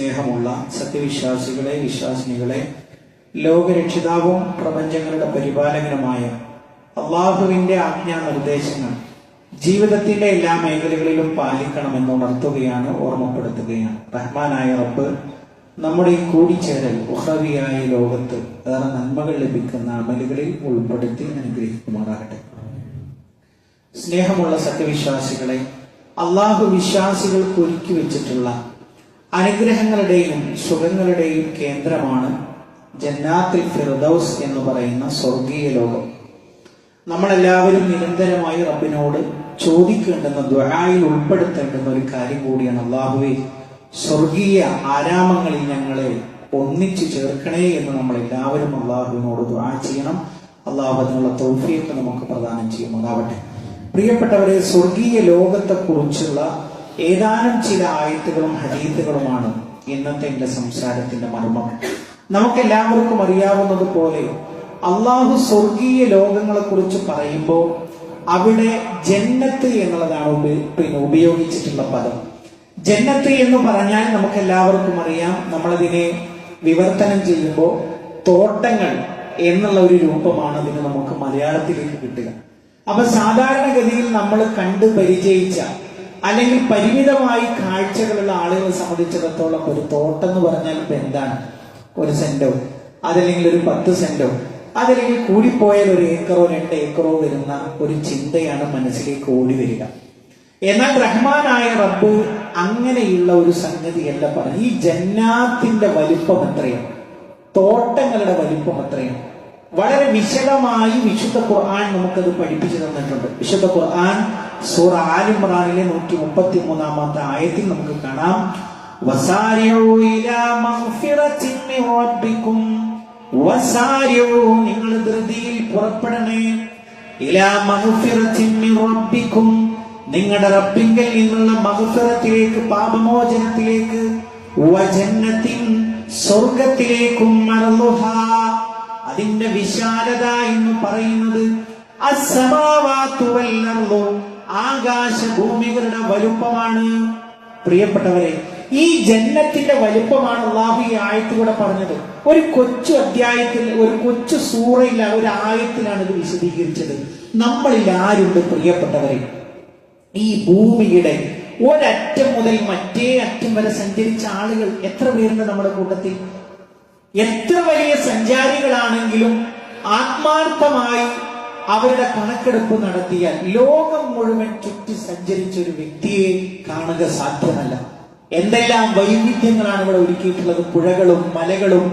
സ്നേഹമുള്ള സത്യവിശ്വാസികളെ വിശ്വാസിനികളെ ലോകരക്ഷിതാവും പ്രപഞ്ചങ്ങളുടെ പരിപാലകനുമായ അള്ളാഹുവിന്റെ ആജ്ഞാ നിർദ്ദേശങ്ങൾ ജീവിതത്തിന്റെ എല്ലാ മേഖലകളിലും പാലിക്കണമെന്ന് ഉണർത്തുകയാണ് ഓർമ്മപ്പെടുത്തുകയാണ്. റഹ്മാനായ റബ്ബ് നമ്മുടെ ഈ കൂടിച്ചേരൽ ഉഹവിയായ ലോകത്ത് ഏറെ നന്മകൾ ലഭിക്കുന്ന അമലുകളിൽ ഉൾപ്പെടുത്തി അനുഗ്രഹിക്കുമാറാകട്ടെ. സ്നേഹമുള്ള സത്യവിശ്വാസികളെ അള്ളാഹു വിശ്വാസികൾക്ക് ഒരുക്കി വെച്ചിട്ടുള്ള അനുഗ്രഹങ്ങളുടെയും സുഖങ്ങളുടെയും കേന്ദ്രമാണ് ജന്നാത്തിൽ ഫിർദൌസ് എന്ന് പറയുന്ന സ്വർഗീയ ലോകം. നമ്മളെല്ലാവരും നിരന്തരമായി റബ്ബിനോട് ചോദിക്കേണ്ടുന്ന ദ്വഹായിൽ ഉൾപ്പെടുത്തേണ്ടുന്ന ഒരു കാര്യം കൂടിയാണ് അള്ളാഹുവെ സ്വർഗീയ ആരാമങ്ങളിൽ ഞങ്ങളെ ഒന്നിച്ചു ചേർക്കണേ എന്ന് നമ്മൾ എല്ലാവരും അള്ളാഹുവിനോട് ദ്വാ ചെയ്യണം. അള്ളാഹു അതിനുള്ള തൗഫീഖ് നമുക്ക് പ്രദാനം ചെയ്യുന്നതാവട്ടെ പ്രിയപ്പെട്ടവരെ സ്വർഗീയ ലോകത്തെ കുറിച്ചുള്ള ഏതാനും ചില ആയത്തുകളും ഹദീത്തുകളുമാണ് ഇന്നത്തെ എന്റെ സംസാരത്തിന്റെ മർമ്മം. നമുക്കെല്ലാവർക്കും അറിയാവുന്നത് പോലെ അള്ളാഹു സ്വർഗീയ ലോകങ്ങളെ കുറിച്ച് പറയുമ്പോൾ അവിടെ ജന്നത്ത് എന്നുള്ളതാണ് പിന്നെ ഉപയോഗിച്ചിട്ടുള്ള പദം. ജന്നത്ത് എന്ന് പറഞ്ഞാൽ നമുക്ക് എല്ലാവർക്കും അറിയാം നമ്മളതിനെ വിവർത്തനം ചെയ്യുമ്പോൾ തോട്ടങ്ങൾ എന്നുള്ള ഒരു രൂപമാണ് അതിന് നമുക്ക് മലയാളത്തിലേക്ക് കിട്ടുക. അപ്പൊ സാധാരണഗതിയിൽ നമ്മൾ കണ്ടു പരിചയിച്ച അല്ലെങ്കിൽ പരിമിതമായി കാഴ്ചകളുള്ള ആളുകളെ സംബന്ധിച്ചിടത്തോളം ഒരു തോട്ടം എന്ന് പറഞ്ഞാൽ ഇപ്പൊ എന്താണ്? ഒരു സെന്റോ. അതല്ലെങ്കിൽ ഒരു പത്ത് സെന്റോ. അതല്ലെങ്കിൽ കൂടിപ്പോയാൽ ഒരു ഏക്കറോ രണ്ട് ഏക്കറോ വരുന്ന ഒരു ചിന്തയാണ് മനസ്സിലേക്ക് ഓടി വരിക. എന്നാൽ റഹ്മാനായ റബ്ബ് അങ്ങനെയുള്ള ഒരു സംഗതിയല്ല പറഞ്ഞു ഈ ജന്നാത്തിന്റെ വലിപ്പം എത്രയാണ്? തോട്ടങ്ങളുടെ വലിപ്പം എത്രയാണ്? വളരെ വിശദമായി വിശുദ്ധ ഖുർആൻ നമുക്കത് പഠിപ്പിച്ചു തന്നിട്ടുണ്ട്. വിശുദ്ധ ഖുർആൻ സൂറ ആലിമ്രാനിലെ നൂറ്റി മുപ്പത്തി മൂന്നാമത്തെ ആയത്തിൽ നമുക്ക് കാണാം. നിങ്ങൾ ധൃതിയിൽ പുറപ്പെടണേ. നിങ്ങളുടെ റബ്ബിങ്കൽ നിന്നുള്ള മഹുഫിറത്തിലേക്ക് പാപമോചനത്തിലേക്ക് സ്വർഗത്തിലേക്കും അതിന്റെ വിശാലത എന്ന് പറയുന്നത് അസമാവാത്തുവല്ലോ. ആകാശ ഭൂമികളുടെ വലുപ്പമാണ്. പ്രിയപ്പെട്ടവരെ ഈ ജന്നത്തിന്റെ വലുപ്പമാണ് അള്ളാഹു ഈ ആയത്തിലൂടെ പറഞ്ഞത്. ഒരു കൊച്ചു അധ്യായത്തിൽ ഒരു കൊച്ചു സൂറയില്ല ഒരു ആയത്തിലാണ് ഇത് വിശദീകരിച്ചത്. നമ്മളിൽ ആരുണ്ട് പ്രിയപ്പെട്ടവരെ? ഈ ഭൂമിയുടെ ഒരറ്റം മുതൽ മറ്റേ അറ്റം വരെ സഞ്ചരിച്ച ആളുകൾ എത്ര പേരുണ്ട് നമ്മുടെ കൂട്ടത്തിൽ? എത്ര വലിയ സഞ്ചാരികളാണെങ്കിലും ആത്മാർത്ഥമായി അവരുടെ കണക്കെടുപ്പ് നടത്തിയ ലോകം മുഴുവൻ ചുറ്റി സഞ്ചരിച്ച ഒരു വ്യക്തിയെ കാണുക സാധ്യമല്ല. എന്തെല്ലാം വൈവിധ്യങ്ങളാണ് ഇവിടെ ഒരുക്കിയിട്ടുള്ളത്? പുഴകളും മലകളും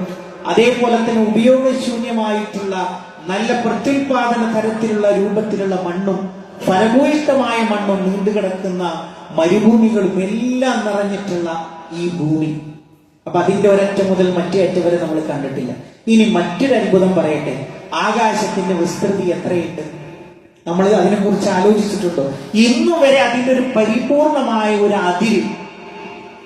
അതേപോലെ തന്നെ ഉപയോഗശൂന്യമായിട്ടുള്ള നല്ല പ്രത്യുൽപാദന തരത്തിലുള്ള രൂപത്തിലുള്ള മണ്ണും ഫലഭൂയിഷ്ടമായ മണ്ണും നീണ്ടുകിടക്കുന്ന മരുഭൂമികളും എല്ലാം നിറഞ്ഞിട്ടുള്ള ഈ ഭൂമി. അപ്പൊ അതിന്റെ ഒരറ്റം മുതൽ മറ്റേ അറ്റം വരെ നമ്മൾ കണ്ടിട്ടില്ല. ഇനി മറ്റൊരു അത്ഭുതം പറയട്ടെ. ആകാശത്തിന്റെ വിസ്തൃതി എത്രയുണ്ട്? നമ്മൾ അതിനെക്കുറിച്ച് ആലോചിച്ചിട്ടുണ്ടോ? ഇന്നു വരെ അതിന്റെ ഒരു പരിപൂർണമായ ഒരു അതിര്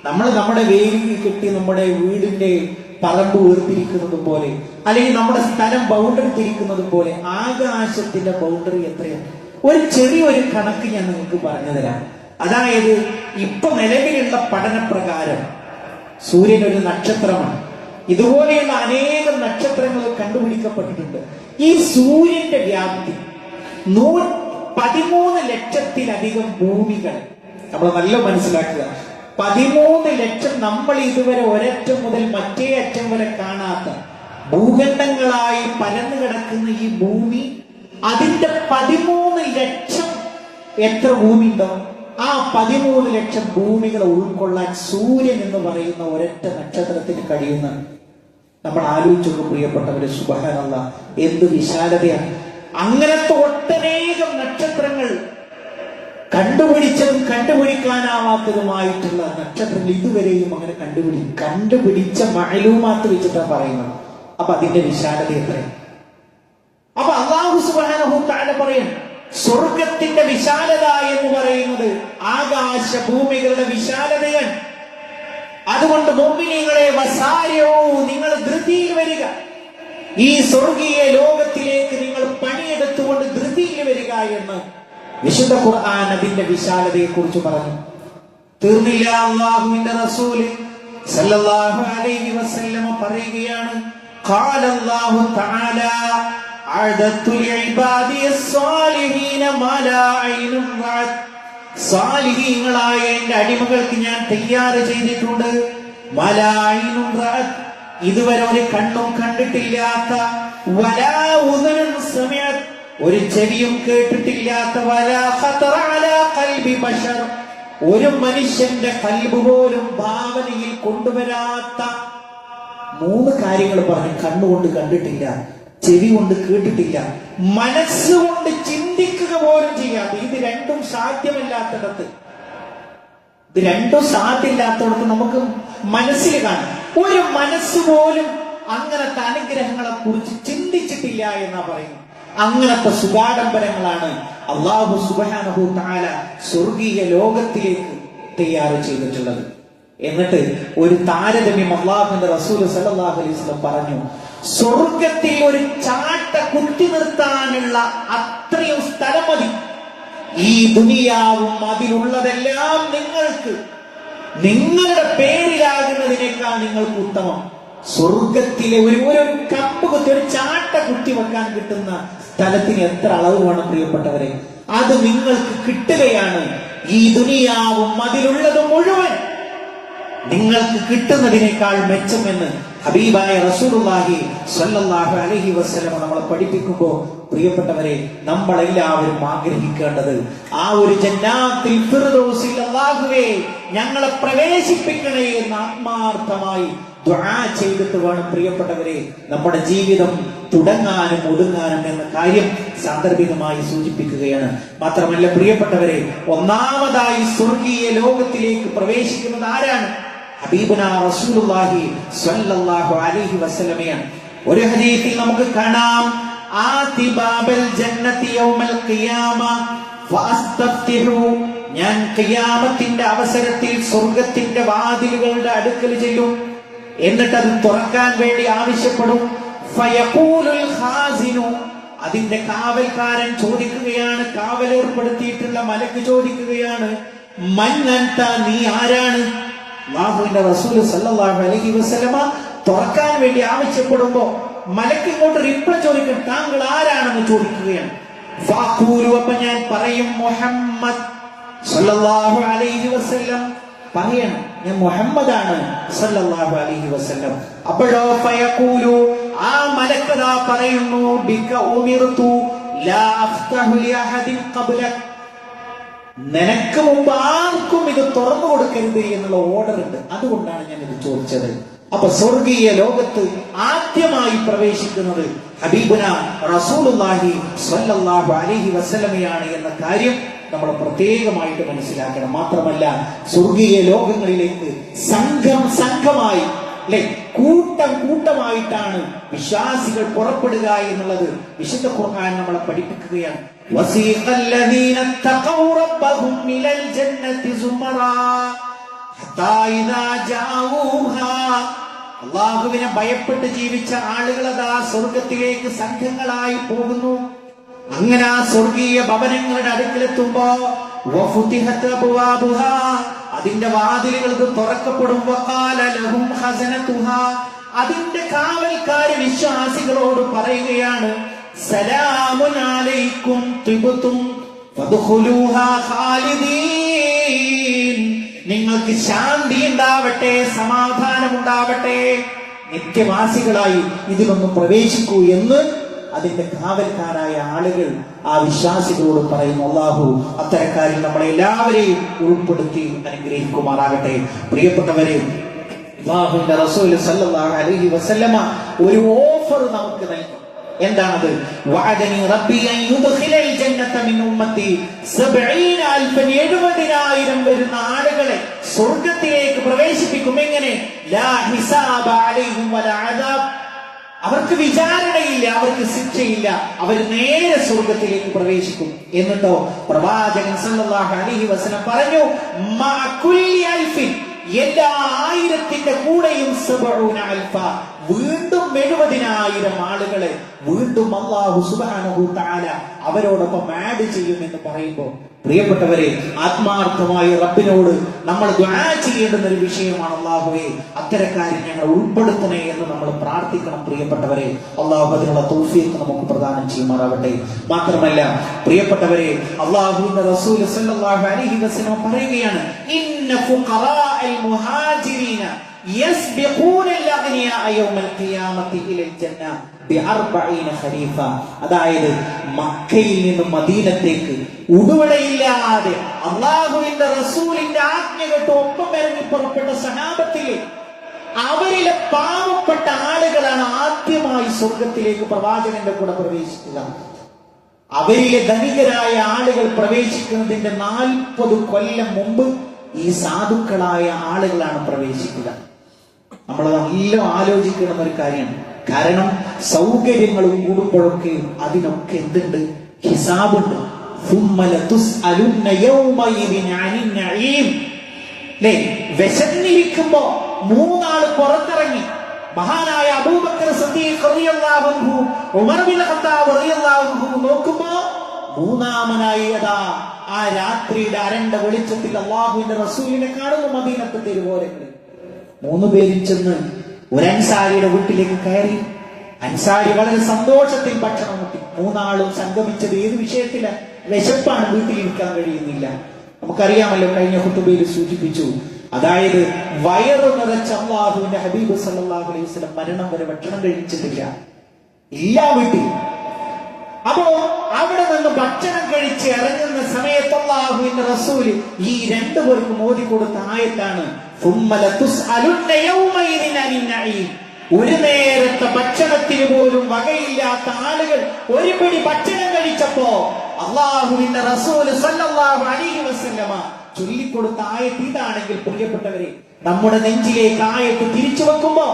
നമ്മൾ നമ്മുടെ വേലിൽ കെട്ടി നമ്മുടെ വീടിന്റെ പറമ്പ് ഉയർത്തിരിക്കുന്നത് പോലെ അല്ലെങ്കിൽ നമ്മുടെ സ്ഥലം ബൗണ്ടറി തിരിക്കുന്നത് പോലെ ആകാശത്തിന്റെ ബൗണ്ടറി എത്രയാണ് ഒരു ചെറിയൊരു കണക്ക് ഞാൻ നിങ്ങൾക്ക് പറഞ്ഞു തരാം. അതായത് ഇപ്പൊ നിലവിലുള്ള പഠനപ്രകാരം സൂര്യൻ ഒരു നക്ഷത്രമാണ്. ഇതുപോലെയുള്ള അനേകം നക്ഷത്രങ്ങൾ കണ്ടുപിടിക്കപ്പെട്ടിട്ടുണ്ട്. ഈ സൂര്യന്റെ വ്യാപ്തി നൂ പതിമൂന്ന് ലക്ഷത്തിലധികം ഭൂമികൾ. നമ്മൾ നല്ല മനസ്സിലാക്കുക. പതിമൂന്ന് ലക്ഷം നമ്മൾ ഇതുവരെ ഒരറ്റം മുതൽ മറ്റേ അറ്റം വരെ കാണാത്ത ഭൂഖണ്ഡങ്ങളായി പരന്നു കിടക്കുന്ന ഈ ഭൂമി അതിന്റെ പതിമൂന്ന് ലക്ഷം എത്ര ഭൂമി ഉണ്ടോ ആ പതിമൂന്ന് ലക്ഷം ഭൂമികളെ ഉൾക്കൊള്ളാൻ സൂര്യൻ എന്ന് പറയുന്ന ഒരൊറ്റ നക്ഷത്രത്തിന് കഴിയുന്ന നമ്മൾ ആലോചിച്ചൊക്കെ പ്രിയപ്പെട്ടവരെ സുബഹാനല്ല എന്ത് വിശാലതയാണ്. അങ്ങനത്തെ ഒട്ടനേകം നക്ഷത്രങ്ങൾ കണ്ടുപിടിച്ചതും കണ്ടുപിടിക്കാനാവാത്തതുമായിട്ടുള്ള നക്ഷത്രങ്ങൾ ഇതുവരെയും അങ്ങനെ കണ്ടുപിടി കണ്ടുപിടിച്ച മഴലുമാത്ര വെച്ചിട്ടാണ് പറയുന്നത്. അപ്പൊ അതിന്റെ വിശാലത എത്രയാണ് അപ്പൊ അള്ളാഹു സുബ്ഹാനഹു തആല പറയും സ്വർഗത്തിന്റെ വിശാലത എന്ന് പറയുന്നത് ആകാശ ഭൂമികളുടെ വിശാലതയാണ്. അതുകൊണ്ട് മോമിനികളെ വസാരോ നിങ്ങൾ ധൃതിയിൽ വരിക. ഈ സ്വർഗീയ ലോകത്തിലേക്ക് നിങ്ങൾ പണിയെടുത്തുകൊണ്ട് ധൃതിയിൽ വരിക എന്ന് വിശുദ്ധ ഖുർആൻ അതിന്റെ വിശാലതയെ കുറിച്ച് പറഞ്ഞു. തീർന്നില്ല അള്ളാഹുവിന്റെ റസൂൽ സല്ലല്ലാഹു അലൈഹി വസല്ലമ പറയുകയാണ് ഖാല അല്ലാഹു തആല അഅദത്തു ലിഇബാദിയസ് സാലിഹീന മാ ലാ ഐനുൻ സാലിഹീങ്ങളായ എന്റെ അടിമകൾക്ക് ഞാൻ തയ്യാറ് ചെയ്തിട്ടുണ്ട്. ഇതുവരെ ഒരു കണ്ണും കണ്ടിട്ടില്ലാത്ത വലാ ഉദനും ഒരു ചെവിയും കേട്ടിട്ടില്ലാത്ത വലാ ഒരു മനുഷ്യന്റെ കൽബ് പോലും ഭാവനയിൽ കൊണ്ടുവരാത്ത മൂന്ന് കാര്യങ്ങൾ പറഞ്ഞു കണ്ണുകൊണ്ട് കണ്ടിട്ടില്ല ചെവി കൊണ്ട് കേട്ടിട്ടില്ല മനസ്സുകൊണ്ട് ചിന്തിക്കുക പോലും ചെയ്യാതെ ഇത് രണ്ടും സാധ്യമല്ലാത്തിടത്ത്. ഇത് രണ്ടും സാധ്യമില്ലാത്തടത്ത് നമുക്ക് മനസ്സിൽ കാണാം. ഒരു മനസ്സ് പോലും അങ്ങനത്തെ അനുഗ്രഹങ്ങളെ കുറിച്ച് ചിന്തിച്ചിട്ടില്ല എന്നാ പറയുന്നത്. അങ്ങനത്തെ സുഖാഡംബരങ്ങളാണ് അള്ളാഹു സുബാനഹു താല സ്വർഗീയ ലോകത്തിലേക്ക് തയ്യാറ് ചെയ്തിട്ടുള്ളത്. എന്നിട്ട് ഒരു താരതമ്യം അള്ളാഹുന്റെ റസൂൽ സല്ലല്ലാഹു അലൈഹി പറഞ്ഞു. സ്വർഗത്തിൽ ഒരു ചാട്ട കുത്തി നിർത്താനുള്ള അത്രയും സ്ഥലം മതി. ഈ ദുനിയാവും അതിലുള്ളതെല്ലാം നിങ്ങൾക്ക്. നിങ്ങളുടെ പേരിലാകുന്നതിനേക്കാൾ നിങ്ങൾക്ക് ഉത്തമം. സ്വർഗത്തിലെ ഒരു ഒരു കപ്പ് കുത്തി ഒരു ചാട്ട കുത്തി വെക്കാൻ കിട്ടുന്ന സ്ഥലത്തിന് എത്ര അളവ് വേണം പ്രിയപ്പെട്ടവരെ? അത് നിങ്ങൾക്ക് കിട്ടുകയാണ്. ഈ ദുനിയാവും അതിലുള്ളത് മുഴുവൻ. നിങ്ങൾക്ക് കിട്ടുന്നതിനേക്കാൾ മെച്ചമെന്ന് ഹബീബായ റസൂലുള്ളാഹി സ്വല്ലല്ലാഹു അലൈഹി വസല്ലം നമ്മളെ പഠിപ്പിക്കുമ്പോൾ പ്രിയപ്പെട്ടവരെ നമ്മളെല്ലാവരും ആഗ്രഹിക്കേണ്ടത് ആ ഒരു ജന്നാത്തിൽ ഫിർദൗസിൽ അല്ലാഹുവേ ഞങ്ങളെ പ്രവേശിപ്പിക്കണേ എന്ന് ആത്മാർത്ഥമായി ദുആ ചെയ്തിട്ട് വേണം പ്രിയപ്പെട്ടവരെ. നമ്മുടെ ജീവിതം തുടങ്ങാനും ഒതുങ്ങാനും എന്ന കാര്യം സാന്ദർഭികമായി സൂചിപ്പിക്കുകയാണ്. മാത്രമല്ല പ്രിയപ്പെട്ടവരെ ഒന്നാമതായി സ്വർഗീയ ലോകത്തിലേക്ക് പ്രവേശിക്കുന്നത് ആരാണ്? റസൂലുള്ളാഹി സ്വല്ലല്ലാഹു അലൈഹി ഒരു ഹദീസിൽ നമുക്ക് കാണാം. ജന്നതി യൗമൽ ഖിയാമ ഫഅസ്തഫ്തിഹു. ഞാൻ ഖിയാമത്തിന്റെ അവസരത്തിൽ സ്വർഗത്തിന്റെ വാതിലുകളുടെ അടുക്കൽ ചെല്ലും. എന്നിട്ട് അത് തുറക്കാൻ വേണ്ടി ആവശ്യപ്പെടും. ഫയഖൂലുൽ ഖാസിനു. അതിന്റെ കാവൽക്കാരൻ ചോദിക്കുകയാണ് കാവലേർപ്പെടുത്തിയിട്ടുള്ള മലക്ക് ചോദിക്കുകയാണ് മഞ്ഞ നീ ആരാണ്? അള്ളാഹുവിന്റെ റസൂൽ അലൈഹി വസല്ലമ തുറക്കാൻ വേണ്ടി ആവശ്യപ്പെടുമ്പോ മലക്ക് ഇങ്ങോട്ട് റിപ്ലൈ ചോദിക്കും താങ്കൾ ആരാണെന്ന് ചോദിക്കുകയാണ്. ഞാൻ പറയും മുഹമ്മദ് സല്ലല്ലാഹു അലൈഹി വസല്ലം. പറയണം ഞാൻ മുഹമ്മദാണ് അലൈഹി വസല്ലം. അപ്പോഴോ ഫയഖൂലു ആ മലക്കതാ പറയുന്നു ബിക ഉമിർതു ലാ അഫ്തഹു ലി ഖബ്ലക്. നിനക്ക് മുമ്പ് ആർക്കും ഇത് തുറന്നു കൊടുക്കരുത് എന്നുള്ള ഓർഡർ ഉണ്ട്. അതുകൊണ്ടാണ് ഞാൻ ഇത് ചോദിച്ചത്. അപ്പൊ സ്വർഗീയ ലോകത്ത് ആദ്യമായി പ്രവേശിക്കുന്നത് ഹബീബുന റസൂലുള്ളാഹി സ്വല്ലല്ലാഹു അലൈഹി വസല്ലമയാണ് എന്ന കാര്യം നമ്മൾ പ്രത്യേകമായിട്ട് മനസ്സിലാക്കണം. മാത്രമല്ല സ്വർഗീയ ലോകങ്ങളിലേക്ക് സംഘം സംഘമായി അല്ലെ കൂട്ടം കൂട്ടമായിട്ടാണ് വിശ്വാസികൾ പുറപ്പെടുക എന്നുള്ളത് വിശുദ്ധ ഖുർആൻ നമ്മളെ പഠിപ്പിക്കുകയാണ്. وسيق الذين اتقوا ربهم إلى الجنة زمرا حتى إذا جاءوها അള്ളാഹുവിനെ ഭയപ്പെട്ട് ജീവിച്ച ആളുകൾ അതാ സ്വർഗത്തിലേക്ക് സംഘങ്ങളായി പോകുന്നു അങ്ങനെ ആ സ്വർഗീയ ഭവനങ്ങളുടെ അടുക്കലെത്തുമ്പോ വഫുതിഹത്ത് അബ്വാബുഹാ. അതിന്റെ വാതിലുകൾ ഇത് തുറക്കപ്പെടുമ്പോ ഖാല ലഹും ഖസനതുഹാ. അതിന്റെ കാവൽക്കാര് വിശ്വാസികളോട് പറയുകയാണ് സലാമുൻ അലൈക്കും തിബുതും ഫദ്ഖുലൂഹാ ഖാലിദീൻ. നിങ്ങൾക്ക് ശാന്തി ഉണ്ടാവട്ടെ സമാധാനം ഉണ്ടാവട്ടെ നിത്യവാസികളായി ഇതിലൊന്ന് പ്രവേശിക്കൂ എന്ന് അതിന്റെ കാവൽക്കാരായ ആളുകൾ ആ വിശ്വാസികളോട് പറയുന്നു. അള്ളാഹു അത്തരക്കാരിൽ നമ്മളെ എല്ലാവരെയും ഉൾപ്പെടുത്തി അനുഗ്രഹിക്കുമാറാകട്ടെ. പ്രിയപ്പെട്ടവരെ റസൂൽ സല്ലല്ലാഹു അലൈഹി വസല്ലമ ഒരു ഓഫർ നമുക്ക് നൽകും. എന്താണത്? വഅദനി റബ്ബി അൻ യുദ്ഖിലൽ ജന്നത മിൻ ഉമ്മതി 70 70000 വരുന്ന ആളുകളെ സ്വർഗത്തിലേക്ക് പ്രവേശിപ്പിക്കും. എങ്ങനെ? അവർക്ക് വിചാരണയില്ല അവർക്ക് ശിക്ഷയില്ല. അവർ നേരെ സ്വർഗത്തിലേക്ക് പ്രവേശിക്കും. എന്നിട്ടോ? പ്രവാചകൻ സല്ലല്ലാഹു അലൈഹി വസല്ലം പറഞ്ഞു എല്ലാ ആയിരത്തിന്റെ കൂടെയും അൽഫ. വീണ്ടും എഴുപതിനായിരം ആളുകളെ വീണ്ടും അള്ളാഹു സുബ്ഹാനഹു തആല അവരോടൊപ്പം ആഡ് ചെയ്യും എന്ന് പറയുമ്പോൾ പ്രിയപ്പെട്ടവരെ ആത്മാർത്ഥമായി റബ്ബിനോട് നമ്മൾ ചെയ്യേണ്ടുന്ന ഒരു വിഷയമാണ് അള്ളാഹുവെ അത്തരക്കാരെ ഞങ്ങൾ ഉൾപ്പെടുത്തണേ എന്ന് നമ്മൾ പ്രാർത്ഥിക്കണം പ്രിയപ്പെട്ടവരെ. അള്ളാഹു അതിനുള്ള തോഫിയൊക്കെ നമുക്ക് പ്രദാനം ചെയ്യുമാറാവട്ടെ മാത്രമല്ല പ്രിയപ്പെട്ടവരെ അള്ളാഹുവിന്റെ റസൂൽ പറയുകയാണ് അതായത് മക്കയിൽ നിന്ന് മദീനത്തേക്ക്. ഉടുവടയില്ലാതെ അള്ളാഹുവിന്റെ റസൂലിന്റെ ആജ്ഞകെട്ട് ഒപ്പം ഇറങ്ങി പുറപ്പെട്ട സഹാപത്തിൽ അവരിലെ പാവപ്പെട്ട ആളുകളാണ് ആദ്യമായി സ്വർഗത്തിലേക്ക് പ്രവാചകന്റെ കൂടെ പ്രവേശിക്കുക. അവരിലെ ധനികരായ ആളുകൾ പ്രവേശിക്കുന്നതിന്റെ നാൽപ്പത് കൊല്ലം മുമ്പ് ഈ സാധുക്കളായ ആളുകളാണ് പ്രവേശിക്കുക. നമ്മൾ എല്ലാം ആലോചിക്കണം ഒരു കാര്യമാണ്. കാരണം സൗകര്യങ്ങളും കൂടുമ്പോഴൊക്കെ അതിനൊക്കെ എന്തുണ്ട്? ഹിസാബുണ്ട്. വിശന്നിരിക്കുമ്പോ മൂന്നാൾ പുറത്തിറങ്ങി. മഹാനായ അബൂബക്കർ നോക്കുമ്പോ മൂന്നാമനായി അതാ ആ രാത്രിയുടെ അരണ്ട വെളിച്ചത്തിൽ അള്ളാഹുവിന്റെ റസൂലിനെ കാണുന്നു മദീനത്തെ തിരുവോരങ്ങളിൽ. മൂന്ന് പേരും ചെന്ന് ഒരു അൻസാരിയുടെ വീട്ടിലേക്ക് കയറി. അൻസാരി വളരെ സന്തോഷത്തിൽ ഭക്ഷണം കിട്ടി മൂന്നാളും സംഗമിച്ചത് ഏത് വിഷയത്തില? വിശപ്പാണ് വീട്ടിലിരിക്കാൻ കഴിയുന്നില്ല. നമുക്കറിയാമല്ലോ കഴിഞ്ഞ കുത്തുബയിൽ സൂചിപ്പിച്ചു. അതായത് വയറു നിറച്ച അള്ളാഹുവിന്റെ ഹബീബ് സല്ലാഹു അലൈഹി വസല്ലം മരണം വരെ ഭക്ഷണം കഴിച്ചിട്ടില്ല. എല്ലാ വീട്ടിൽ. അപ്പോ അവിടെ നിന്ന് ഭക്ഷണം കഴിച്ച് ഇറങ്ങുന്ന സമയത്തുള്ള റസൂൽ ഈ രണ്ടു പേർക്കും മോദി കൊടുത്ത ആയത്താണ് ഒരു നേരത്തെ ഭക്ഷണത്തിന് പോലും വകയില്ലാത്ത ആളുകൾ ഒരുപിടി ഭക്ഷണം കഴിച്ചപ്പോ അള്ളാഹുവിന്റെ റസൂൽ സല്ലല്ലാഹു അലൈഹി വസല്ലമ ചൊല്ലിക്കൊടുത്ത ആയത്ത് ഇതാണെങ്കിൽ പ്രിയപ്പെട്ടവരെ നമ്മുടെ നെഞ്ചിലേക്ക് ആയത്ത് തിരിച്ചു വെക്കുമ്പോ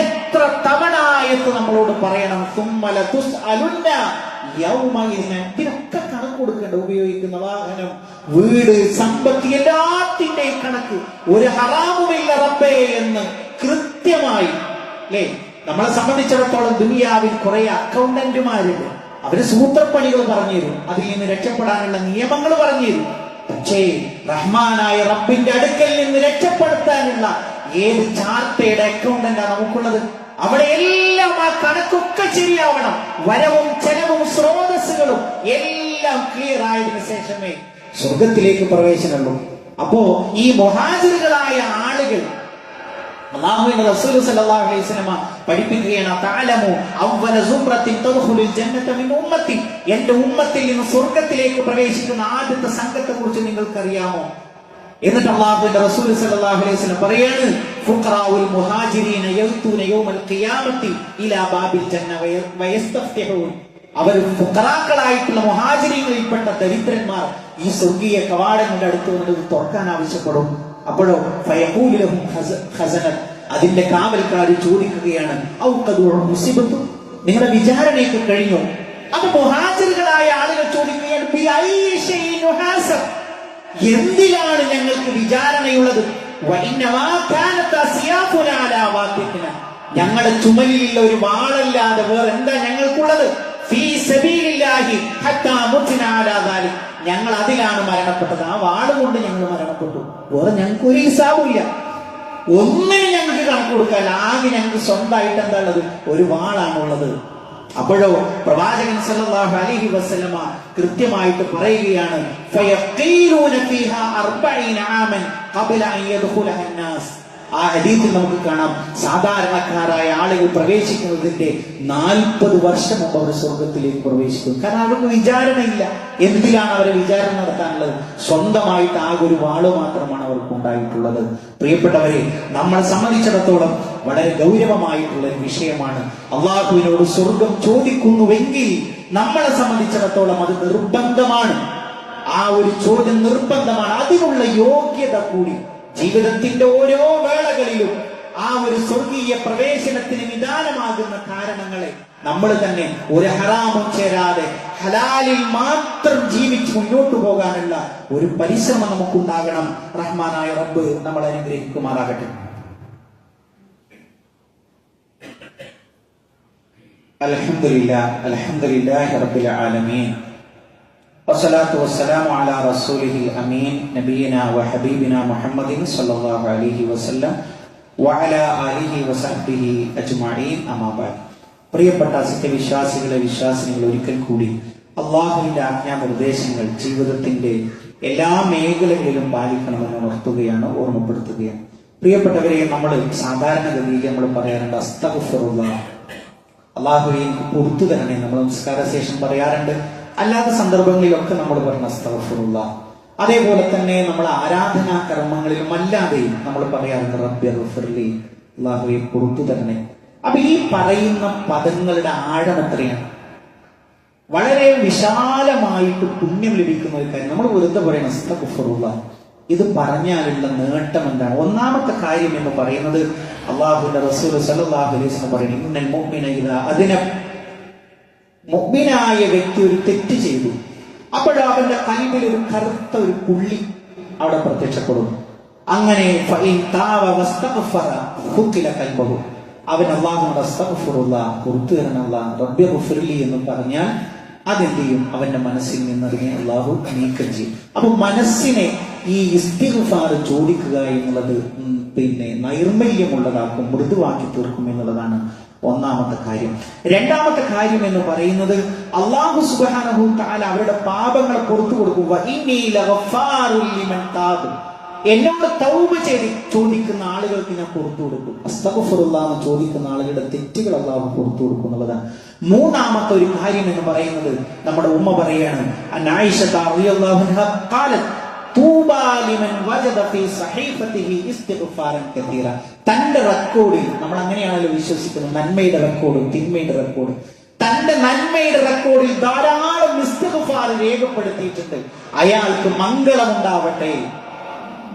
എത്ര തവണ ആയത്ത് നമ്മളോട് പറയണം തുമ്മല തുസ് അലുന്ന ഇതിനൊക്കെ കണക്ക് കൊടുക്കേണ്ട ഉപയോഗിക്കുന്ന വാഹനം വീട് സമ്പത്ത് എല്ലാത്തിന്റെയും കണക്ക്. ഒരു ഹറാമുമില്ല റബ്ബേ എന്ന് കൃത്യമായി അല്ലേ? നമ്മളെ സംബന്ധിച്ചിടത്തോളം ദുനിയാവിൽ കുറെ അക്കൗണ്ടന്റുമാരുണ്ട്. അവർ സൂത്രപ്പണികൾ പറഞ്ഞു തരും അതിൽ നിന്ന് രക്ഷപ്പെടാനുള്ള നിയമങ്ങൾ പറഞ്ഞു തരും പക്ഷേ റഹ്മാനായ റബ്ബിന്റെ അടുക്കൽ നിന്ന് രക്ഷപ്പെടുത്താനുള്ള ഏത് ചാർട്ടയുടെ അക്കൗണ്ടന്റാണ് നമുക്കുള്ളത്? അവിടെ എല്ലാം ആ കണക്കൊക്കെ ശരിയാവണം. വരവും ചെലവും സ്രോതസ്സുകളും എല്ലാം ക്ലിയർ ആയതിനു ശേഷമേ സ്വർഗത്തിലേക്ക് പ്രവേശനമുള്ളൂ. അപ്പോ ഈ മൊഹാജിറുകളായ ആളുകൾ അള്ളാഹുവിന്റെ റസൂൽ അലൈഹി തഅലമു അവല ജന്നത മിൻ ഉമ്മത്തി. എന്റെ ഉമ്മത്തിൽ നിന്ന് സ്വർഗത്തിലേക്ക് പ്രവേശിക്കുന്ന ആദ്യത്തെ സംഘത്തെ കുറിച്ച് നിങ്ങൾക്കറിയാമോ? എന്നിട്ട് അള്ളാഹുവിന്റെ റസൂൽ സല്ലല്ലാഹു അലൈഹി വസല്ലം പറയാണ് ഫുഖറാഉൽ മുഹാജിരീന യൗതൂന യൗമൽ ഖിയാമത്തി ഇലാ ബാബിൽ ജന്ന വയ- വയസ്തഫ്തിഹൂൻ. അവർ ഫുഖറാക്കളായിട്ടുള്ള മുഹാജിരീങ്ങളിൽപ്പെട്ട ദരിദ്രന്മാർ ഈ സ്വർഗീയ കവാടങ്ങളുടെ അടുത്ത് വന്നത് തുറക്കാൻ ആവശ്യപ്പെടും. അപ്പോഴോ ഫയഖൂലു ഖസന അതിന്റെ കാവൽക്കാർ ചോദിക്കുകയാണ് ഔ ഖദ് മുസിബത്തു നിങ്ങളുടെ വിചാരണയൊക്കെ കഴിഞ്ഞോ? അപ്പൊ മുഹാജിറുകളായ ആളുകൾ ചോദിക്കുകയാണ് "ബി ഷൈഇൻ നുഹാസബ്?" എന്തിലാണ് ഞങ്ങൾക്ക് വിചാരണയുള്ളത്. ഞങ്ങളുടെ ചുമലിലുള്ള ഒരു വാളല്ലാതെ വേറെ എന്താ ഞങ്ങൾക്കുള്ളത്. ഞങ്ങൾ അതിലാണ് മരണപ്പെട്ടത്. ആ വാട് കൊണ്ട് ഞങ്ങൾ മരണപ്പെട്ടു. വേറെ ഞങ്ങൾക്ക് ഒരു ഹിസാബില്ല ഒന്നിനും ഞങ്ങൾക്ക് കണക്ക് കൊടുക്കാൻ ആകെ ഞങ്ങൾക്ക് സ്വന്തമായിട്ട് എന്താ ഉള്ളത്? ഒരു വാളാണുള്ളത് അപ്പോഴോ പ്രവാചകൻ സല്ലല്ലാഹു അലൈഹി വസല്ലമ കൃത്യമായിട്ട് പറയുകയാണ് ഫീഹാ അർബഈന ആമൻ അൻ ആ ഹദീസിൽ നമുക്ക് കാണാം. സാധാരണക്കാരായ ആളുകൾ പ്രവേശിക്കുന്നതിന്റെ നാൽപ്പത് വർഷം മുമ്പ് അവർ സ്വർഗത്തിലേക്ക് പ്രവേശിക്കും. കാരണം അവർക്ക് വിചാരണയില്ല. എന്തിലാണ് അവരെ വിചാരണ നടത്താനുള്ളത്? സ്വന്തമായിട്ട് ആകെ ഒരു വാൾ മാത്രമാണ് അവർക്ക് ഉണ്ടായിട്ടുള്ളത്. പ്രിയപ്പെട്ടവരെ നമ്മളെ സംബന്ധിച്ചിടത്തോളം വളരെ ഗൗരവമായിട്ടുള്ള ഒരു വിഷയമാണ്. അള്ളാഹുവിനോട് സ്വർഗം ചോദിക്കുന്നുവെങ്കിൽ നമ്മളെ സംബന്ധിച്ചിടത്തോളം അത് നിർബന്ധമാണ്. ആ ഒരു ചോദ്യം നിർബന്ധമാണ്. അതിനുള്ള യോഗ്യത കൂടി ജീവിതത്തിന്റെ ഓരോ വേളകളിലും ആ ഒരു സ്വർഗീയ പ്രവേശനത്തിന് നിദാനമാകുന്ന കാരണങ്ങളെ നമ്മൾ തന്നെ ഒരു ഹറാമും ചേരാതെ ഹലാലിൽ മാത്രം ജീവിച്ച് മുന്നോട്ട് പോകാനുള്ള ഒരു പരിശ്രമം നമുക്കുണ്ടാകണം. റഹ്മാനായ റബ്ബ് നമ്മൾ അനുഗ്രഹിക്കുമാറാകട്ടെ. അൽഹംദുലില്ലാ അൽഹംദുലില്ലാഹി റബ്ബിൽ ആലമീൻ. والصلاة والسلام على رسوله الأمين نبينا وحبيبنا محمد صلى الله عليه وسلم وعلى آله وصحبه أجمعين أما بعد പ്രിയപ്പെട്ട സത്യവിശ്വാസികളെ വിശ്വാസികൾ ഒരിക്കൽ കൂടി അള്ളാഹുവിന്റെ ആജ്ഞാ നിർദ്ദേശങ്ങൾ ജീവിതത്തിന്റെ എല്ലാ മേഖലകളിലും പാലിക്കണമെന്ന് ഉണർത്തുകയാണ് ഓർമ്മപ്പെടുത്തുകയാണ് പ്രിയപ്പെട്ടവരെ നമ്മൾ സാധാരണഗതിയിൽ നമ്മൾ പറയാറുണ്ട് അസ്തഫുറുള്ള അള്ളാഹുവെ എനിക്ക് പുറത്തു തരണേ നമ്മൾ നമസ്കാര ശേഷം പറയാറുണ്ട് അല്ലാത്ത സന്ദർഭങ്ങളിലൊക്കെ നമ്മൾ പറഞ്ഞ അസ്തഫുറുള്ള അതേപോലെ തന്നെ നമ്മൾ ആരാധനാ കർമ്മങ്ങളിലും അല്ലാതെയും നമ്മൾ പറയാറുണ്ട് റബ്ബി റഫർലി അള്ളാഹുവെ പുറത്തു തന്നെ അപ്പൊ ഈ പറയുന്ന പദങ്ങളുടെ ആഴം എത്രയാണ്? വളരെ വിശാലമായിട്ട് പുണ്യം ലഭിക്കുന്ന ഒരു കാര്യം. നമ്മൾ വെറുതെ പറയണം അസ്തഫുറുള്ള ഇത് പറഞ്ഞാലുള്ള നേട്ടം എന്താണ്? ഒന്നാമത്തെ കാര്യം എന്ന് പറയുന്നത് അള്ളാഹുന്റെ റസൂൽ സല്ലല്ലാഹു അലൈഹി വസല്ലം പറയുന്നു അതിന വ്യക്തി ഒരു തെറ്റ് ചെയ്തു. അപ്പോൾ അവന്റെ കൽവിൽ ഒരു കറുത്ത ഒരു പുള്ളി അവിടെ പ്രത്യക്ഷപ്പെടും അങ്ങനെ അവൻ എന്ന് പറഞ്ഞാൽ അതെന്തെയും അവന്റെ മനസ്സിൽ നിന്നറിഞ്ഞ് അള്ളാഹു നീക്കം ചെയ്യും. അപ്പൊ മനസ്സിനെ ഈ ഇസ്തിഗ്ഫാർ ചോദിക്കുക എന്നുള്ളത് പിന്നെ നൈർമല്യമുള്ളതാക്കും മൃദുവാക്കി തീർക്കും എന്നുള്ളതാണ് ഒന്നാമത്തെ കാര്യം. രണ്ടാമത്തെ കാര്യം എന്ന് പറയുന്നത് അള്ളാഹു സുബ്ഹാനഹു തആല അവരുടെ പാപങ്ങളെ പുറത്തു കൊടുക്കും. വഇന്നീ ലഗഫാറുൽ ലിമൻ താബ്. എന്നോട് തൗബ ചെയ്ത് ചോദിക്കുന്ന ആളുകൾക്ക് ഞാൻ പുറത്തു കൊടുക്കും. അസ്തഫുറുള്ള എന്ന് ചോദിക്കുന്ന ആളുകളുടെ തെറ്റുകൾ അള്ളാഹു പുറത്തു കൊടുക്കും എന്നുള്ളതാണ്. മൂന്നാമത്തെ ഒരു കാര്യം എന്ന് പറയുന്നത് നമ്മുടെ ഉമ്മ പറയാണ് തന്റെ റെക്കോർഡിൽ നമ്മൾ അങ്ങനെയാണല്ലോ വിശ്വസിക്കുന്നത് നന്മയുടെ റെക്കോർഡും തിന്മയുടെ റെക്കോർഡും. തന്റെ നന്മയുടെ റെക്കോർഡിൽ ധാരാളം ഇസ്തിഗ്ഫാർ രേഖപ്പെടുത്തിയിട്ടുണ്ട്. അയാൾക്ക് മംഗളം ഉണ്ടാവട്ടെ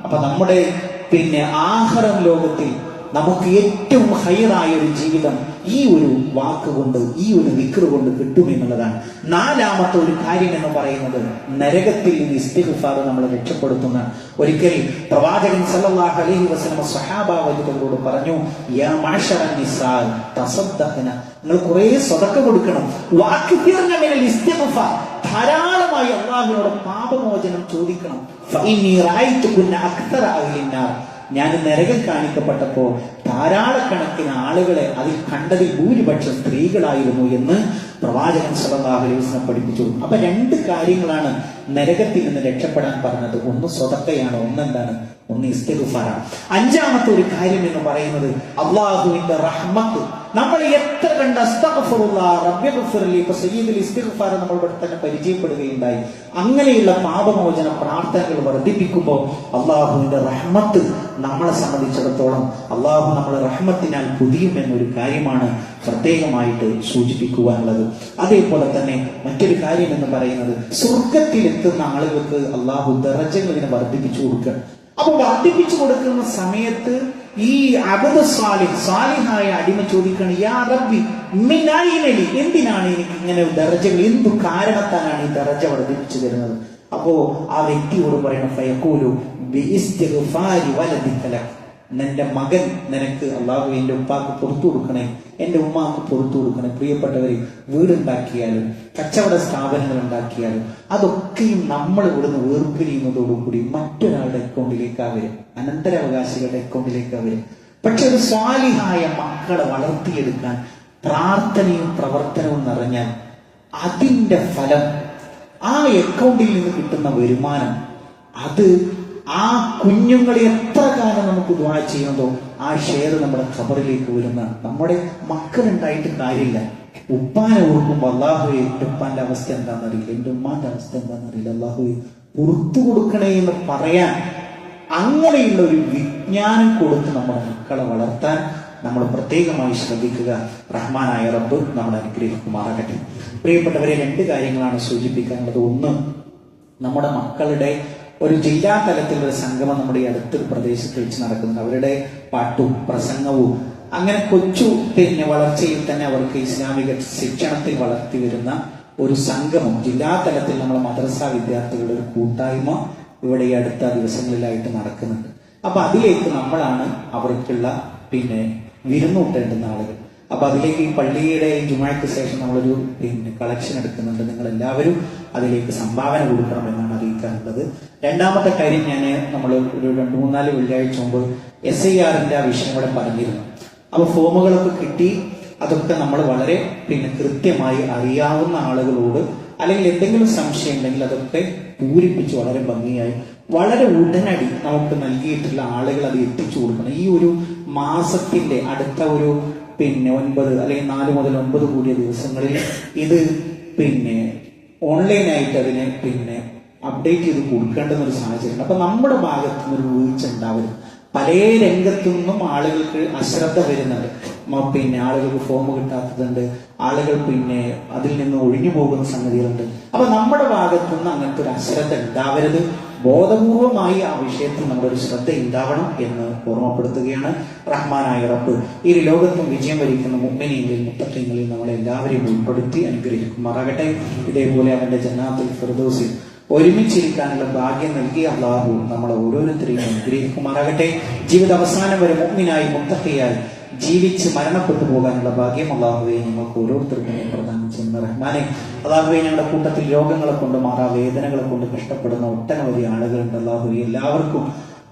അപ്പൊ നമ്മുടെ പിന്നെ ആഹാരം ലോകത്തിൽ നമുക്ക് ഏറ്റവും ഹൈറായ ഒരു ജീവിതം ഈ ഒരു വാക്ക് കൊണ്ട് ഈ ഒരു വിക്ര കൊണ്ട് കിട്ടും എന്നുള്ളതാണ്. നാലാമത്തെ ഒരു കാര്യം എന്ന് പറയുന്നത് നരകത്തിൽ നിന്ന് ഇസ്തിഗ്ഫാർ നമ്മളെ രക്ഷപ്പെടുത്തുന്ന. ഒരിക്കൽ പ്രവാചകൻ സല്ലല്ലാഹു അലൈഹി വസല്ലം സ്വഹാബ വലുകളോട് പറഞ്ഞു യാ മാശറ നിസാ തസദ്ദഖന. നിങ്ങൾ കുറേ സ്വതക്ക കൊടുക്കണം. വാക്തിർന മിനൽ ഇസ്തിഗ്ഫാർ. ധാരാളമായി അള്ളാഹുവിനോട് പാപമോചനം ചോദിക്കണം. ഫഇന്നി റഅയ്തുകുന്ന അക്തറ അഹ്ലിന്നാർ. ഞാൻ നരകം കാണിക്കപ്പെട്ടപ്പോൾ ധാരാളക്കണക്കിന് ആളുകളെ അതിൽ കണ്ടതിൽ ഭൂരിപക്ഷം സ്ത്രീകളായിരുന്നു എന്ന് പ്രവാചകൻ വസല്ലം പഠിപ്പിച്ചു. അപ്പൊ രണ്ട് കാര്യങ്ങളാണ് നരകത്തിൽ നിന്ന് രക്ഷപ്പെടാൻ പറഞ്ഞത്. ഒന്ന് സ്വതക്കയാണ് ഒന്നെന്താണ്? ഒന്ന് ഇസ്തിഗ്ഫാറാണ് അഞ്ചാമത്തെ ഒരു കാര്യം എന്ന് പറയുന്നത് അള്ളാഹുവിന്റെ റഹ്മത്ത്. നമ്മൾ എത്ര കണ്ട ഇസ്തിഗ്ഫാർ നമ്മൾ തന്നെ പരിചയപ്പെടുകയുണ്ടായി. അങ്ങനെയുള്ള പാപമോചന പ്രാർത്ഥനകൾ വർദ്ധിപ്പിക്കുമ്പോൾ അള്ളാഹുവിന്റെ റഹ്മത്ത് നമ്മളെ സംബന്ധിച്ചിടത്തോളം അള്ളാഹു നമ്മളെ റഹ്മത്തിനാൽ പുതിയും എന്നൊരു കാര്യമാണ് പ്രത്യേകമായിട്ട് സൂചിപ്പിക്കുവാനുള്ളത്. അതേപോലെ തന്നെ മറ്റൊരു കാര്യം എന്ന് പറയുന്നത് സ്വർഗത്തിലെത്തുന്ന ആളുകൾക്ക് അള്ളാഹു ദറജങ്ങളിനെ വർദ്ധിപ്പിച്ചു കൊടുക്കുക. അപ്പൊ വർദ്ധിപ്പിച്ചു കൊടുക്കുന്ന സമയത്ത് ഈ അബദ സാലിഹ് സാലിഹായ അടിമ ചോദിക്കണം യാ റബ്ബി മിനായിനലി എന്തിനാണ് എനിക്ക് ഇങ്ങനെ ദർജകൾ എന്തു കാരണത്താലാണ് ഈ ദർജ വർദ്ധിപ്പിച്ചു തരുന്നത് അപ്പോ ആ വ്യക്തിയോട് പറയണം ഫയക്കൂലു ബിഇസ്തിഗ്ഫാരി വലദിക ലക്. നിന്റെ മകൻ നിനക്ക് അള്ളാഹു എന്റെ ഉപ്പാക്ക് പുറത്തു കൊടുക്കണേ എന്റെ ഉമ്മാക്ക് പുറത്തു കൊടുക്കണേ. പ്രിയപ്പെട്ടവരെ വീടുണ്ടാക്കിയാലും കച്ചവട സ്ഥാപനങ്ങൾ ഉണ്ടാക്കിയാലും അതൊക്കെയും നമ്മൾ ഇവിടുന്ന് വേർപിരിയുന്നതോടുകൂടി മറ്റൊരാളുടെ അക്കൗണ്ടിലേക്ക് വരും അനന്തരാവകാശികളുടെ അക്കൗണ്ടിലേക്ക് വരും പക്ഷെ ഒരു സ്വാലിഹായ മക്കളെ വളർത്തിയെടുക്കാൻ പ്രാർത്ഥനയും പ്രവർത്തനവും നിറഞ്ഞാൽ അതിന്റെ ഫലം ആ അക്കൗണ്ടിൽ നിന്ന് കിട്ടുന്ന വരുമാനം അത് ആ കുഞ്ഞുങ്ങളെ എത്ര കാലം നമുക്ക് ദ്വാ ചെയ്യുന്നതോ ആ ഷെയർ നമ്മുടെ ഖബറിലേക്ക് വരുന്ന നമ്മുടെ മക്കളുണ്ടായിട്ട് കാര്യമില്ല. ഉപ്പാനെ ഓർക്കുമ്പോൾ അള്ളാഹുവെ എന്റെ ഉപ്പാന്റെ അവസ്ഥ എന്താണെന്നറിയില്ല. എന്റെ ഉമ്മാന്റെ അവസ്ഥ എന്താണെന്നറിയില്ല. അള്ളാഹുവെ പുറത്തു കൊടുക്കണേ എന്ന് പറയാൻ അങ്ങനെയുള്ള ഒരു വിജ്ഞാനം കൊടുത്ത് നമ്മുടെ മക്കളെ വളർത്താൻ നമ്മൾ പ്രത്യേകമായി ശ്രദ്ധിക്കുക. റഹ്മാനായ റബ്ബ് നമ്മൾ അനുഗ്രഹിക്കുമാറാകട്ടെ. പ്രിയപ്പെട്ടവരെ രണ്ട് കാര്യങ്ങളാണ് സൂചിപ്പിക്കാനുള്ളത്. ഒന്ന് നമ്മുടെ മക്കളുടെ ഒരു ജില്ലാ തലത്തിൽ ഒരു സംഗമം നമ്മുടെ ഈ അടുത്തൊരു പ്രദേശത്ത് വെച്ച് നടക്കുന്നുണ്ട് അവരുടെ പാട്ടും പ്രസംഗവും അങ്ങനെ കൊച്ചു പിന്നെ വളർച്ചയിൽ തന്നെ അവർക്ക് ഇസ്ലാമിക ശിക്ഷണത്തിൽ വളർത്തി വരുന്ന ഒരു സംഗമം. ജില്ലാ തലത്തിൽ നമ്മൾ മദ്രസ വിദ്യാർത്ഥികളുടെ ഒരു കൂട്ടായ്മ ഇവിടെ ഈ അടുത്ത ദിവസങ്ങളിലായിട്ട് നടക്കുന്നുണ്ട്. അപ്പൊ അതിലേക്ക് നമ്മളാണ് അവർക്കുള്ള പിന്നെ വിരുന്നൂട്ടേണ്ടുന്ന ആളുകൾ അപ്പൊ അതിലേക്ക് ഈ പള്ളിയുടെ ഈ ജുമാക്ക് ശേഷം നമ്മളൊരു പിന്നെ കളക്ഷൻ എടുക്കുന്നുണ്ട്. നിങ്ങൾ എല്ലാവരും അതിലേക്ക് സംഭാവന കൊടുക്കണം എന്നാണ് അറിയിക്കാറുള്ളത് രണ്ടാമത്തെ കാര്യം ഞാൻ നമ്മൾ ഒരു രണ്ട് മൂന്നാൽ വെള്ളിയാഴ്ച മുമ്പ് എസ് ഐ ആറിന്റെ ആ വിഷയം ഇവിടെ പറഞ്ഞിരുന്നു. അപ്പൊ ഫോമുകളൊക്കെ കിട്ടി. അതൊക്കെ നമ്മൾ വളരെ പിന്നെ കൃത്യമായി അറിയാവുന്ന ആളുകളോട് അല്ലെങ്കിൽ എന്തെങ്കിലും സംശയം ഉണ്ടെങ്കിൽ അതൊക്കെ പൂരിപ്പിച്ച് വളരെ ഭംഗിയായി വളരെ ഉടനടി നമുക്ക് നൽകിയിട്ടുള്ള ആളുകൾ അത് എത്തിച്ചു കൊടുക്കണം. ഈ ഒരു മാസത്തിന്റെ അടുത്ത ഒരു പിന്നെ ഒൻപത് അല്ലെങ്കിൽ നാല് മുതൽ ഒൻപത് കൂടിയ ദിവസങ്ങളിൽ ഇത് പിന്നെ ഓൺലൈനായിട്ട് അതിനെ പിന്നെ അപ്ഡേറ്റ് ചെയ്ത് കൊടുക്കേണ്ടുന്ന ഒരു സാഹചര്യമുണ്ട്. അപ്പൊ നമ്മുടെ ഭാഗത്തു നിന്നൊരു വീഴ്ച ഉണ്ടാവരുത്. പല രംഗത്തു നിന്നും ആളുകൾക്ക് അശ്രദ്ധ വരുന്നുണ്ട്. പിന്നെ ആളുകൾക്ക് ഫോം കിട്ടാത്തതുണ്ട്. ആളുകൾ പിന്നെ അതിൽ നിന്ന് ഒഴിഞ്ഞു പോകുന്ന സംഗതികളുണ്ട്. അപ്പൊ നമ്മുടെ ഭാഗത്തുനിന്ന് അങ്ങനത്തെ ഒരു അശ്രദ്ധ ഉണ്ടാവരുത്. ബോധപൂർവമായി ആ വിഷയത്തിൽ നമ്മുടെ ഒരു ശ്രദ്ധ ഉണ്ടാവണം എന്ന് ഓർമ്മപ്പെടുത്തുകയാണ് റഹ്മാനായ റബ്ബ്. ഈ ലോകത്തും വിജയം വരിക്കുന്ന മുമ്പിനിങ്ങളിൽ മുപ്പത്തിങ്ങളിൽ നമ്മളെ എല്ലാവരെയും ഉൾപ്പെടുത്തി അനുഗ്രഹിക്കുമാറാകട്ടെ. ഇതേപോലെ അവന്റെ ജന്നാത്തിൽ ഫിർദോസിൽ ഒരുമിച്ചിരിക്കാനുള്ള ഭാഗ്യം നൽകി അള്ളാഹു നമ്മളെ ഓരോരുത്തരെയും അനുഗ്രഹിക്കുമാറാകട്ടെ. ജീവിത അവസാനം വരെ മുഗ്മിനായി മുത്തക്കയായി ജീവിച്ച് മരണപ്പെട്ടു പോകാനുള്ള ഭാഗ്യം അള്ളാഹുവെ ഞങ്ങൾക്ക് ഓരോരുത്തർക്കും പ്രധാനം ചെയ്യുന്ന റഹ്മാനെ. അള്ളാഹുവെ ഞങ്ങളുടെ കൂട്ടത്തിൽ രോഗങ്ങളെ കൊണ്ട് മാറാ വേദനകളെ കൊണ്ട് കഷ്ടപ്പെടുന്ന ഒട്ടനവധി ആളുകളുണ്ട് അള്ളാഹുവെ. എല്ലാവർക്കും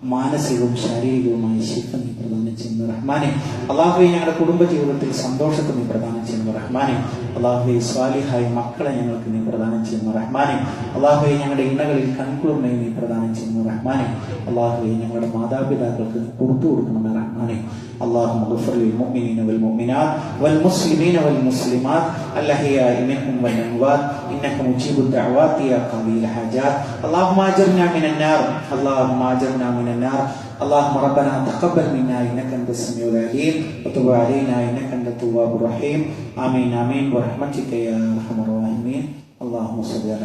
മാനസികവും ശാരീരികവുമായ ശിഫ നീ പ്രദാനം ചെയ്യുന്ന റഹ്മാനെ. അള്ളാഹുവെ ഞങ്ങളുടെ കുടുംബ ജീവിതത്തിൽ സന്തോഷത്തെ നീ പ്രദാനം ചെയ്യുന്ന റഹ്മാനെ. അള്ളാഹുവെ സ്വാലിഹായി മക്കളെ ഞങ്ങൾക്ക് നീ പ്രദാനം ചെയ്യുന്ന റഹ്മാനെ അള്ളാഹുവെ ഞങ്ങളുടെ ഇണകളിൽ കൺകുളിർമയെ നീ പ്രദാനം ചെയ്യുന്ന റഹ്മാനെ അള്ളാഹുവെ ഞങ്ങളുടെ മാതാപിതാക്കൾക്ക് നീ പുറത്തു കൊടുക്കണമെന്ന റഹ്മാനെ اللهم اغفر للمؤمنين والمؤمنات والمسلمين والمسلمات الأحياء منهم والأموات إنك مجيب الدعوات يا قاضي الحاجات اللهم أجرنا من النار اللهم أجرنا من النار اللهم ربنا تقبل منا إنك أنت السميع العليم وتب علينا إنك أنت التواب الرحيم آمين آمين برحمتك يا أرحم الراحمين اللهم صل على